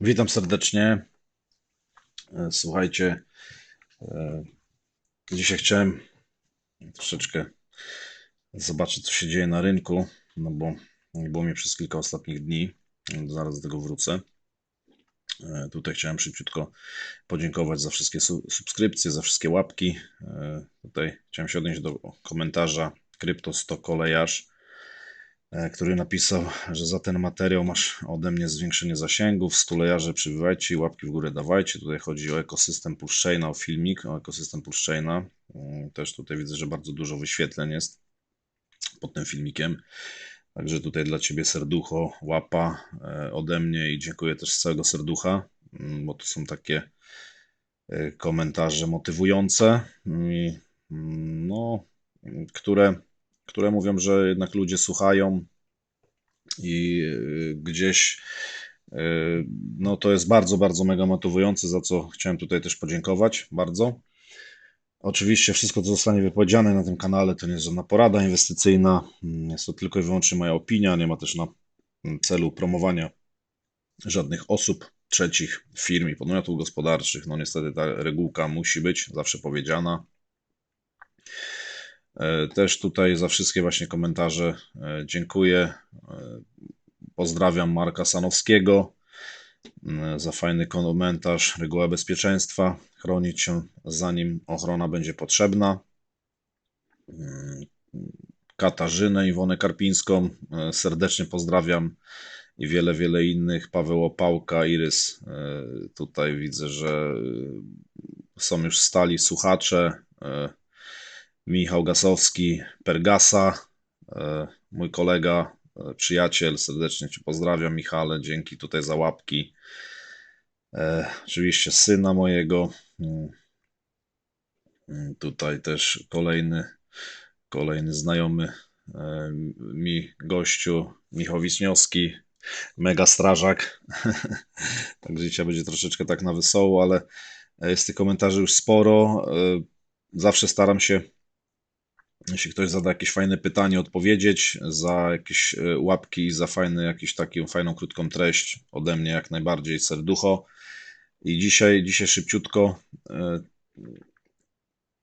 Witam serdecznie. E, Słuchajcie, e, dzisiaj chciałem troszeczkę zobaczyć, co się dzieje na rynku, no bo nie było mnie przez kilka ostatnich dni. Zaraz do tego wrócę. E, Tutaj chciałem szybciutko podziękować za wszystkie su- subskrypcje, za wszystkie łapki. Tutaj chciałem się odnieść do komentarza Kryptos to kolejarz który napisał, że za ten materiał masz ode mnie zwiększenie zasięgów, stulejarze przybywajcie i łapki w górę dawajcie. Tutaj chodzi o ekosystem Pulszczejna, o filmik o ekosystem Pulszczejna. Mm, Też tutaj widzę, że bardzo dużo wyświetleń jest pod tym filmikiem. Także tutaj dla Ciebie serducho, łapa e, ode mnie i dziękuję też z całego serducha, mm, bo to są takie e, komentarze motywujące i mm, no, które, które mówią, że jednak ludzie słuchają i y, gdzieś y, no to jest bardzo, bardzo mega motywujące, za co chciałem tutaj też podziękować bardzo. Oczywiście wszystko, co zostanie wypowiedziane na tym kanale, to nie jest żadna porada inwestycyjna, Mm, jest to tylko i wyłącznie moja opinia, nie ma też na mm, celu promowania żadnych osób, trzecich, firm i podmiotów gospodarczych. No niestety ta regułka musi być zawsze powiedziana. E, Też tutaj za wszystkie właśnie komentarze e, dziękuję. E, Pozdrawiam Marka Sanowskiego za fajny komentarz. Reguła bezpieczeństwa. Chronić się zanim ochrona będzie potrzebna. Katarzynę, Iwonę Karpińską serdecznie pozdrawiam i wiele, wiele innych. Paweł Opałka, Irys. Tutaj widzę, że są już stali słuchacze. Michał Gasowski, Pergasa, e, mój kolega, e, przyjaciel, serdecznie Cię pozdrawiam, Michale, dzięki tutaj za łapki. E, Oczywiście syna mojego, mm, mm, tutaj też kolejny, kolejny znajomy mi gościu, Michał Wiśniowski, mega strażak. Także dzisiaj będzie troszeczkę tak na wesoło, ale jest tych komentarzy już sporo. Zawsze staram się jeśli ktoś zada jakieś fajne pytanie, odpowiedzieć za jakieś e, łapki, za fajny, jakiś taką fajną, krótką treść ode mnie jak najbardziej serducho. I dzisiaj, dzisiaj szybciutko e,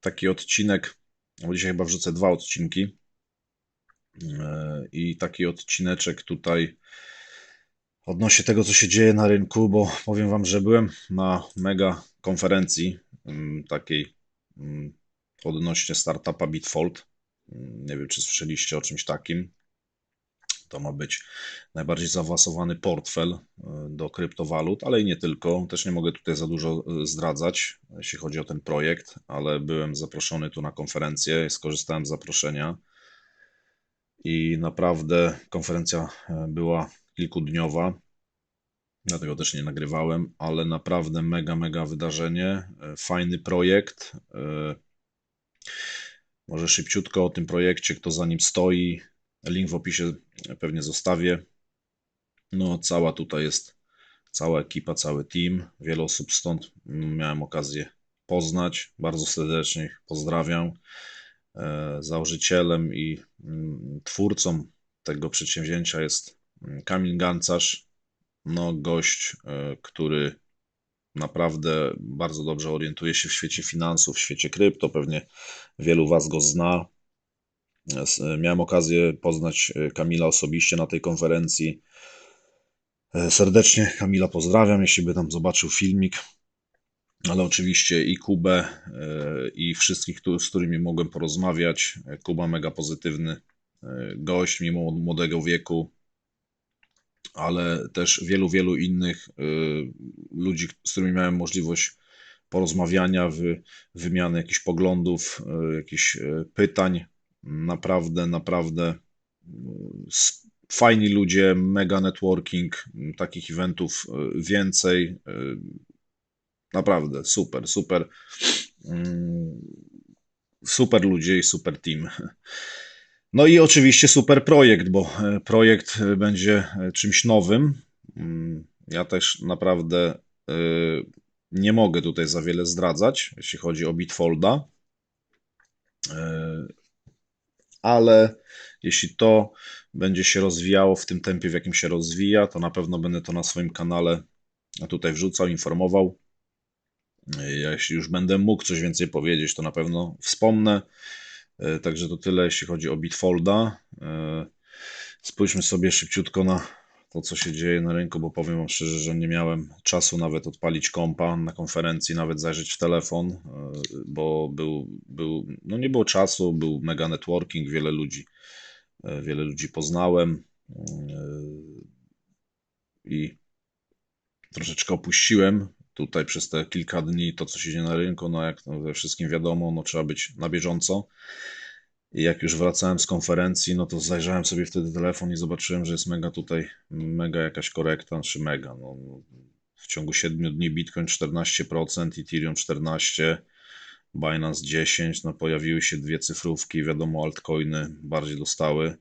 taki odcinek, bo dzisiaj chyba wrzucę dwa odcinki. E, I taki odcineczek tutaj odnośnie tego, co się dzieje na rynku, bo powiem Wam, że byłem na mega konferencji takiej odnośnie startupa Bitfold. Nie wiem, czy słyszeliście o czymś takim. To ma być najbardziej zaawansowany portfel y, do kryptowalut, ale i nie tylko. Też nie mogę tutaj za dużo y, zdradzać, jeśli chodzi o ten projekt, ale byłem zaproszony tu na konferencję, skorzystałem z zaproszenia i naprawdę konferencja y, była kilkudniowa. Dlatego też nie nagrywałem, ale naprawdę mega, mega wydarzenie. Fajny projekt. Może szybciutko o tym projekcie, kto za nim stoi. Link w opisie pewnie zostawię. No, cała tutaj jest cała ekipa, cały team. Wiele osób stąd miałem okazję poznać. Bardzo serdecznie ich pozdrawiam. E, Założycielem i mm, twórcą tego przedsięwzięcia jest mm, Kamil Gancarz. No, gość, e, który naprawdę bardzo dobrze orientuje się w świecie finansów, w świecie krypto. Pewnie wielu Was go zna. S- Miałem okazję poznać e, Kamila osobiście na tej konferencji. E, Serdecznie Kamila pozdrawiam, jeśli by tam zobaczył filmik. Ale oczywiście i Kubę, e, i wszystkich, z którymi mogłem porozmawiać. E, Kuba mega pozytywny e, gość, mimo młodego wieku, ale też wielu, wielu innych e, ludzi, z którymi miałem możliwość porozmawiania, wy, wymiany jakichś poglądów, e, jakichś e, pytań. Naprawdę, naprawdę fajni ludzie, mega networking, takich eventów więcej. Naprawdę super, super. Mm, Super ludzie i super team. No i oczywiście super projekt, bo e, projekt e, będzie e, czymś nowym. Mm, Ja też naprawdę nie mogę tutaj za wiele zdradzać, jeśli chodzi o Bitfolda, ale jeśli to będzie się rozwijało w tym tempie, w jakim się rozwija, to na pewno będę to na swoim kanale tutaj wrzucał, informował. Jeśli już będę mógł coś więcej powiedzieć, to na pewno wspomnę. Także to tyle, jeśli chodzi o Bitfolda. Spójrzmy sobie szybciutko na to, co się dzieje na rynku, bo powiem Wam szczerze, że nie miałem czasu nawet odpalić kompa na konferencji, nawet zajrzeć w telefon, bo był, był no nie było czasu, był mega networking, wiele ludzi, wiele ludzi poznałem i troszeczkę opuściłem tutaj przez te kilka dni to, co się dzieje na rynku. No jak we wszystkim wiadomo, no trzeba być na bieżąco. I jak już wracałem z konferencji, no to zajrzałem sobie wtedy telefon i zobaczyłem, że jest mega tutaj, mega jakaś korekta, czy mega. No, w ciągu 7 dni Bitcoin 14%, Ethereum 14%, Binance 10%, no pojawiły się dwie cyfrówki, wiadomo, altcoiny bardziej dostały.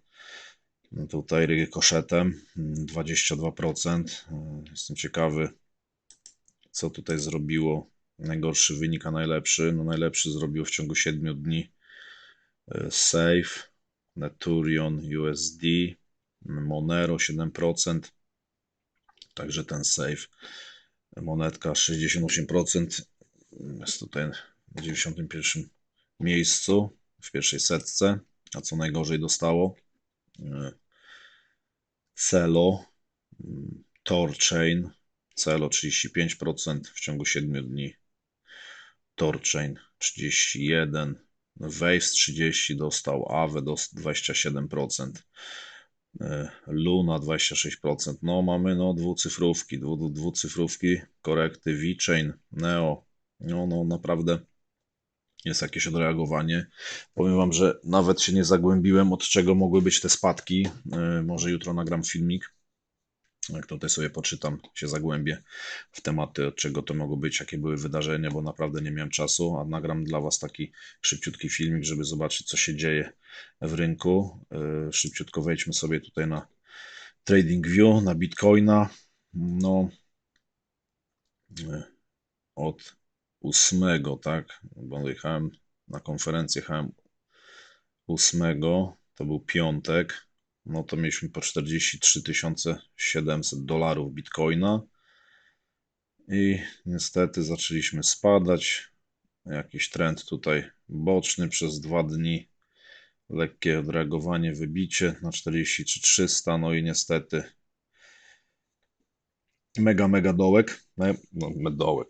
No tutaj koszetem 22%. Jestem ciekawy, co tutaj zrobiło. Najgorszy wynik, a najlepszy. No najlepszy zrobił w ciągu 7 dni e, Safe, Neturion USD, Monero 7%, także ten Safe, monetka 68%, jest tutaj na 91 miejscu, w pierwszej setce, a co najgorzej dostało e, Celo, Torchain, Celo 35% w ciągu 7 dni. Torchain 31%. Waves 30 dostał, Aave 27%. E, Luna 26%. No mamy no dwucyfrówki, dwu, dwucyfrówki, korekty VeChain, Neo. No, no naprawdę jest jakieś odreagowanie. Powiem Wam, że nawet się nie zagłębiłem, od czego mogły być te spadki. E, może jutro nagram filmik jak tutaj sobie poczytam, się zagłębię w tematy, od czego to mogło być, jakie były wydarzenia, bo naprawdę nie miałem czasu, a nagram dla Was taki szybciutki filmik, żeby zobaczyć, co się dzieje w rynku. E, szybciutko wejdźmy sobie tutaj na TradingView, na Bitcoina. No, e, od 8, tak, bo jechałem na konferencję, jechałem 8, to był piątek, no to mieliśmy po 43 700 dolarów bitcoina i niestety zaczęliśmy spadać. Jakiś trend tutaj boczny przez dwa dni. Lekkie odreagowanie, wybicie na 43 300, no i niestety mega, mega dołek. No, no dołek.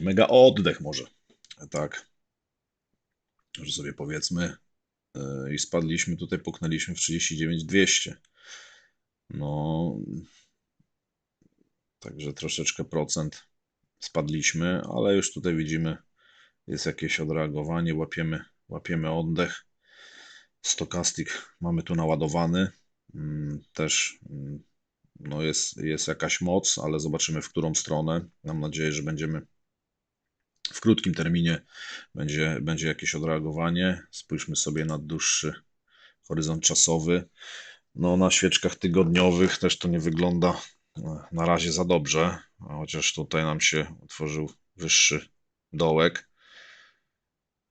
Mega oddech może. Tak. Że sobie powiedzmy, i spadliśmy tutaj, puknęliśmy w 39 200. No, także troszeczkę procent spadliśmy, ale już tutaj widzimy, jest jakieś odreagowanie, łapiemy, łapiemy oddech. Stokastik mamy tu naładowany. Mm, też mm, no jest, jest jakaś moc, ale zobaczymy w którą stronę. Mam nadzieję, że będziemy w krótkim terminie będzie, będzie jakieś odreagowanie. Spójrzmy sobie na dłuższy horyzont czasowy. No, na świeczkach tygodniowych też to nie wygląda e, na razie za dobrze, chociaż tutaj nam się utworzył wyższy dołek.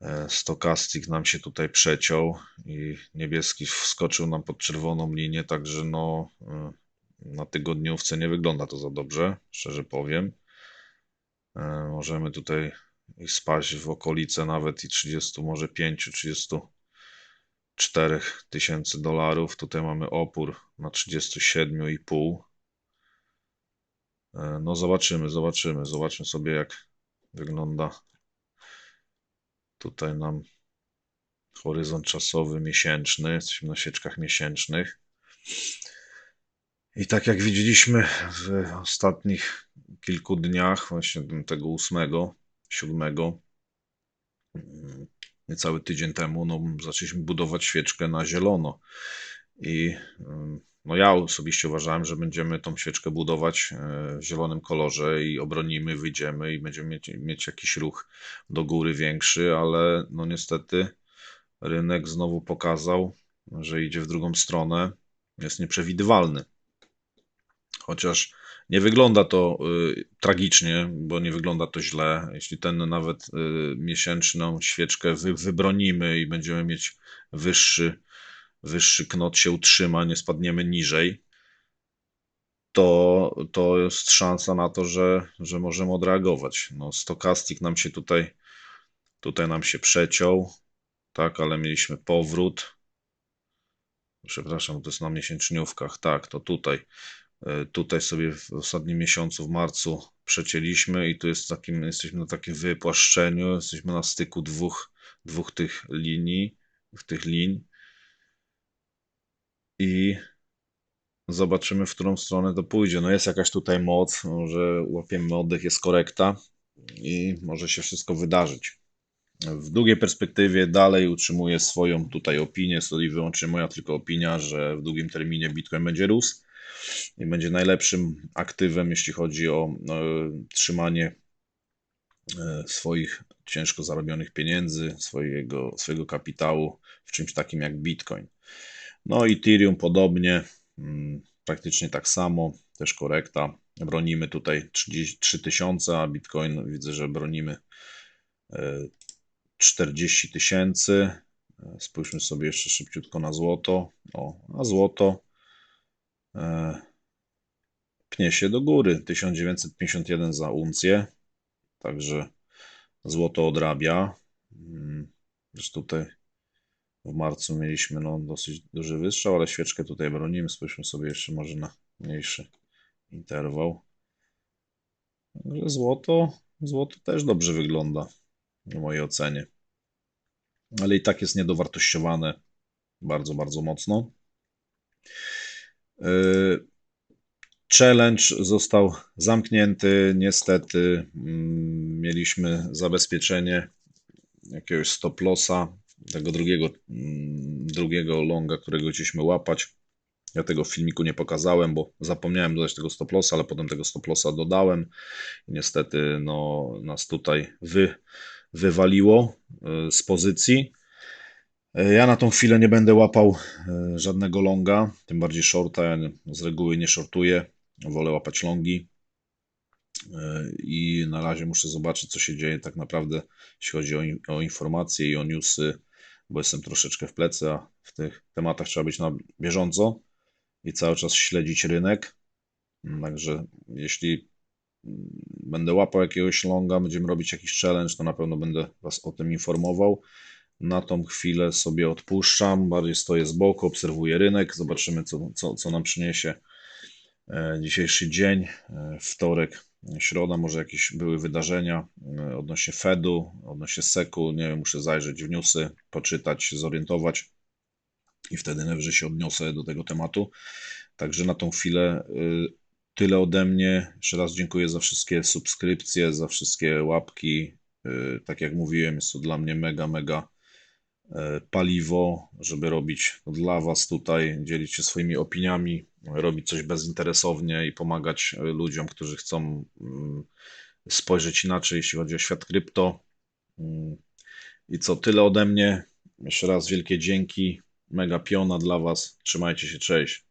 E, stokastik nam się tutaj przeciął i niebieski wskoczył nam pod czerwoną linię, także no e, na tygodniówce nie wygląda to za dobrze, szczerze powiem. Możemy tutaj spaść w okolice nawet i 30, może 5, 34 tysięcy dolarów. Tutaj mamy opór na 37,5. E, no zobaczymy, zobaczymy, zobaczmy sobie jak wygląda tutaj nam horyzont czasowy miesięczny. Jesteśmy na sieczkach miesięcznych. I tak jak widzieliśmy w ostatnich kilku dniach, właśnie tego ósmego, siódmego, mm, niecały tydzień temu, no, zaczęliśmy budować świeczkę na zielono. I mm, no ja osobiście uważałem, że będziemy tą świeczkę budować e, w zielonym kolorze i obronimy, wyjdziemy i będziemy mieć, mieć jakiś ruch do góry większy, ale no niestety rynek znowu pokazał, że idzie w drugą stronę. Jest nieprzewidywalny. Chociaż nie wygląda to y, tragicznie, bo nie wygląda to źle. Jeśli ten nawet y, miesięczną świeczkę wy, wybronimy i będziemy mieć wyższy, wyższy knot się utrzyma, nie spadniemy niżej, to, to jest szansa na to, że, że możemy odreagować. No, stokastik nam się tutaj, tutaj nam się przeciął, tak, ale mieliśmy powrót. Przepraszam, to jest na miesięczniówkach. Tak, to tutaj. E, tutaj sobie w ostatnim miesiącu, w marcu, przecięliśmy i tu jest takim, jesteśmy na takim wypłaszczeniu, jesteśmy na styku dwóch, dwóch tych linii, tych lin i zobaczymy, w którą stronę to pójdzie. No jest jakaś tutaj moc, że łapiemy oddech, jest korekta i może się wszystko wydarzyć. W długiej perspektywie dalej utrzymuję swoją tutaj opinię, to i wyłącznie moja tylko opinia, że w długim terminie Bitcoin będzie rósł będzie najlepszym aktywem, jeśli chodzi o e, trzymanie e, swoich ciężko zarobionych pieniędzy, swojego, swojego kapitału w czymś takim jak Bitcoin. No i Ethereum podobnie, mm, praktycznie tak samo, też korekta. Bronimy tutaj 3000, a Bitcoin widzę, że bronimy 40 e, tysięcy. Spójrzmy sobie jeszcze szybciutko na złoto. O, a złoto pnie się do góry. 1951 za uncję, także złoto odrabia. Mm, zresztą tutaj w marcu mieliśmy no, dosyć duży wystrzał, ale świeczkę tutaj bronimy. Spójrzmy sobie jeszcze może na mniejszy interwał. Także złoto, złoto też dobrze wygląda w mojej ocenie. Ale i tak jest niedowartościowane bardzo, bardzo mocno. E, challenge został zamknięty. Niestety mm, mieliśmy zabezpieczenie jakiegoś stop lossa, tego drugiego, mm, drugiego longa, którego chcieliśmy łapać. Ja tego w filmiku nie pokazałem, bo zapomniałem dodać tego stop lossa, ale potem tego stop lossa dodałem. Niestety no, nas tutaj wy, wywaliło e, z pozycji. E, ja na tą chwilę nie będę łapał e, żadnego longa, tym bardziej shorta. Ja z reguły nie shortuję, wolę łapać longi. E, I na razie muszę zobaczyć, co się dzieje tak naprawdę, jeśli chodzi o, o informacje i o newsy, bo jestem troszeczkę w plecy, a w tych tematach trzeba być na bieżąco i cały czas śledzić rynek. Także jeśli będę łapał jakiegoś longa, będziemy robić jakiś challenge, to na pewno będę Was o tym informował. Na tą chwilę sobie odpuszczam, bardziej stoję z boku, obserwuję rynek, zobaczymy co, co, co nam przyniesie e, dzisiejszy dzień, e, wtorek, środa, może jakieś były wydarzenia e, odnośnie Fedu, odnośnie Seku, nie wiem, muszę zajrzeć w newsy, poczytać, zorientować i wtedy najwyżej się odniosę do tego tematu. Także na tą chwilę tyle ode mnie. Jeszcze raz dziękuję za wszystkie subskrypcje, za wszystkie łapki. Tak jak mówiłem, jest to dla mnie mega, mega paliwo, żeby robić dla Was tutaj, dzielić się swoimi opiniami, robić coś bezinteresownie i pomagać e, ludziom, którzy chcą mm, spojrzeć inaczej, jeśli chodzi o świat krypto. Mm. I co, tyle ode mnie. Jeszcze raz wielkie dzięki. Mega piona dla Was. Trzymajcie się, cześć.